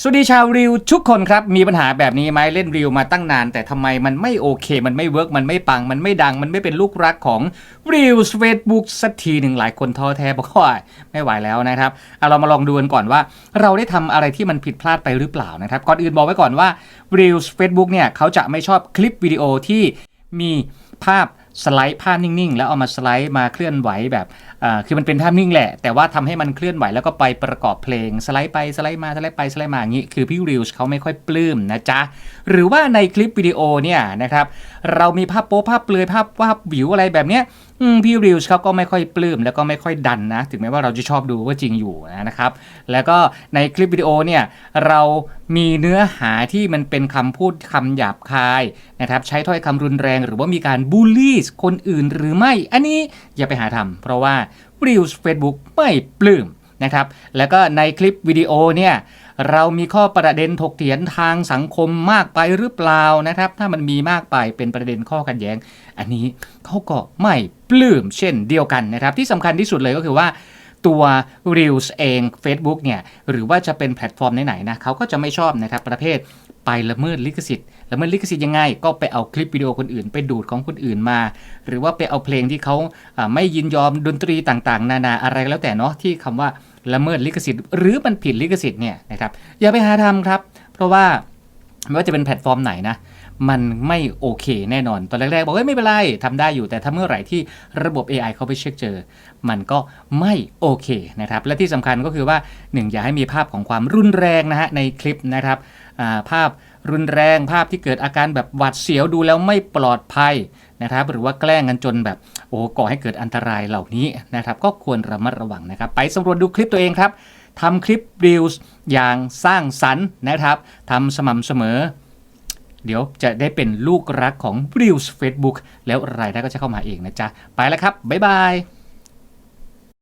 สวัสดีชาวริวทุกคนครับ มีปัญหาแบบนี้ไหมเล่นริวมาตั้งนาน แต่ทำไมมันไม่โอเค มันไม่เวิร์กมันไม่ปัง มันไม่ดังมันไม่เป็นลูกรักของริวเฟซบุ๊กสักทีหนึ่งหลายคนท้อแท้บอกว่าไม่ไหวแล้วนะครับเอาเรามาลองดูกันก่อนว่า เราได้ทำอะไรที่มันผิดพลาดไปหรือเปล่านะครับก่อนอื่นบอกไว้ก่อนว่า Reels Facebook เนี่ยเขาจะไม่ชอบคลิปวิดีโอที่มีภาพสไลด์ภาพนิ่งๆ แล้วเอามาสไลด์มาเคลื่อนไหวแบบ คือมันเป็นภาพนิ่งแหละ แต่ว่าทำให้มันเคลื่อนไหวแล้วก็ไปประกอบเพลงสไลด์ไปสไลด์มาสไลด์ไปสไลด์มาอย่างนี้คือพี่ริวส์เขาไม่ค่อยปลื้มนะจ๊ะ หรือว่าในคลิปวิดีโอเนี่ยนะครับเรามีภาพโป๊ภาพเปลือยภาพวาบวิวอะไรแบบเนี้ยพี่ริวส์เขาก็ไม่ค่อยปลื้มแล้วก็ไม่ค่อยดันนะ ถึงแม้ว่าเราจะชอบดูก็จริงอยู่นะครับ แล้วก็ในคลิปวิดีโอเนี่ยเรามีเนื้อหาที่มันเป็นคำพูดคำหยาบคายนะครับใช้ถ้อยคำรุนแรง หรือว่ามีการบูลลี่คนอื่นหรือไม่ อันนี้อย่าไปหาทำเพราะว่า Reels Facebook ไม่ปลื้มนะครับ แล้วก็ในคลิปวิดีโอเนี่ยเรามีข้อประเด็นถกเถียงทางสังคมมากไปหรือเปล่านะครับ ถ้ามันมีมากไปเป็นประเด็นข้อขัดแย้ง อันนี้เขาก็ไม่ปลื้มเช่นเดียวกันนะครับ ที่สำคัญที่สุดเลยก็คือว่าตัว Reels เอง Facebook เนี่ยหรือว่าจะเป็นแพลตฟอร์มไหนๆนะเขาก็จะไม่ชอบนะครับประเภท ไปละเมิดลิขสิทธิ์ละเมิดลิขสิทธิ์ยังไง ก็ไปเอาคลิปวิดีโอคนอื่น ไปดูดของคนอื่นมา หรือว่าไปเอาเพลงที่เขาไม่ยินยอมดนตรีต่างๆ นานาอะไรก็แล้วแต่เนาะที่คำว่าละเมิดลิขสิทธิ์ หรือมันผิดลิขสิทธิ์เนี่ยนะครับอย่าไปหาทำครับ เพราะว่าไม่ว่าจะเป็นแพลตฟอร์มไหนนะ มันไม่โอเคแน่นอน ตอนแรกๆ บอกเฮ้ยไม่เป็นไรทำได้อยู่แต่ถ้าเมื่อไหร่ที่ระบบ AI เขาไปเช็คเจอ มันก็ไม่โอเคนะครับและที่สำคัญก็คือว่า 1 อย่าให้มีภาพของความรุนแรงนะฮะในคลิปนะครับาภาพรุนแรงภาพที่เกิดอาการแบบหวาดเสียวดูแล้วไม่ปลอดภัยนะครับหรือว่าแกล้งกันจนแบบโอ้ก่อให้เกิดอันตรายเหล่านี้นะครับก็ควรระมัดระวังนะครับ ไปสำรวจดูคลิปตัวเองครับทำคลิป Reels อย่างสร้างสรรค์นะครับทำสม่ำเสมอ เดี๋ยวจะได้เป็นลูกรักของ Reels Facebook แล้วรายได้ก็จะเข้ามาเองนะจ๊ะ ไปแล้วครับ บ๊ายบาย